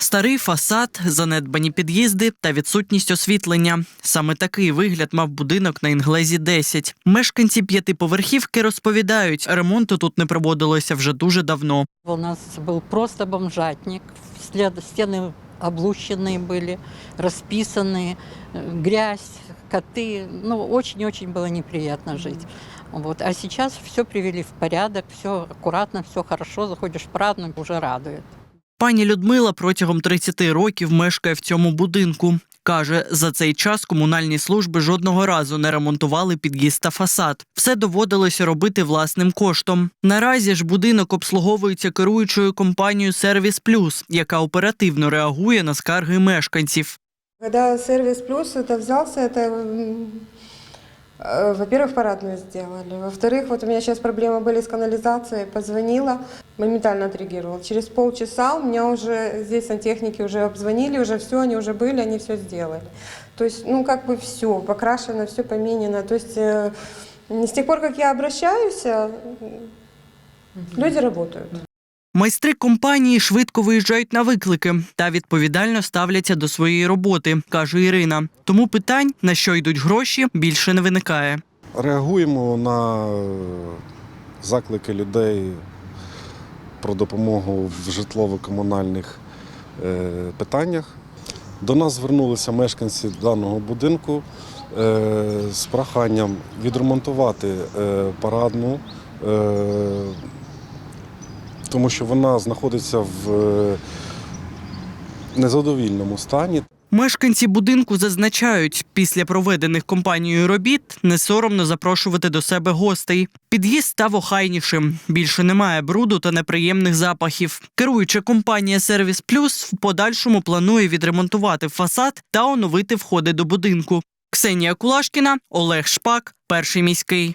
Старий фасад, занедбані під'їзди та відсутність освітлення. Саме такий вигляд мав будинок на інглезі 10. Мешканці п'ятиповерхівки розповідають, ремонту тут не проводилося вже дуже давно. У нас был просто бомжатник. След- Стены облущенные были, расписанные, э, грязь, коты. Ну, очень-очень было неприятно жить. Вот. А сейчас все привели в порядок, все аккуратно, все хорошо. Заходишь празднуем, уже радует. Пані Людмила протягом 30 років мешкає в цьому будинку. Каже, за цей час комунальні служби жодного разу не ремонтували під'їзд та фасад. Все доводилося робити власним коштом. Наразі ж будинок обслуговується керуючою компанією Сервіс Плюс, яка оперативно реагує на скарги мешканців. Когда сервис плюс это взялся, это, м, э, во-первых, парадную сделали. Во-вторых, вот у меня сейчас проблемы были с канализацией, позвонила, моментально отреагировал. Через полчаса у меня уже здесь сантехники уже обзвонили, уже все, они уже были, они все сделали. То есть, ну, как бы все, покрашено, все поменено. То есть, э, с тех пор, как я обращаюсь, э, люди работают. Майстри компанії швидко виїжджають на виклики та відповідально ставляться до своєї роботи, каже Ірина. Тому питань, на що йдуть гроші, більше не виникає. Реагуємо на заклики людей про допомогу в житлово-комунальних е, питаннях. До нас звернулися мешканці даного будинку е, з проханням відремонтувати е, парадну, тому що вона знаходиться в е, незадовільному стані. Мешканці будинку зазначають, після проведених компанією робіт не соромно запрошувати до себе гостей. Під'їзд став охайнішим. Більше немає бруду та неприємних запахів. Керуюча компанія Сервіс Плюс в подальшому планує відремонтувати фасад та оновити входи до будинку. Ксенія Кулашкіна, Олег Шпак, перший міський.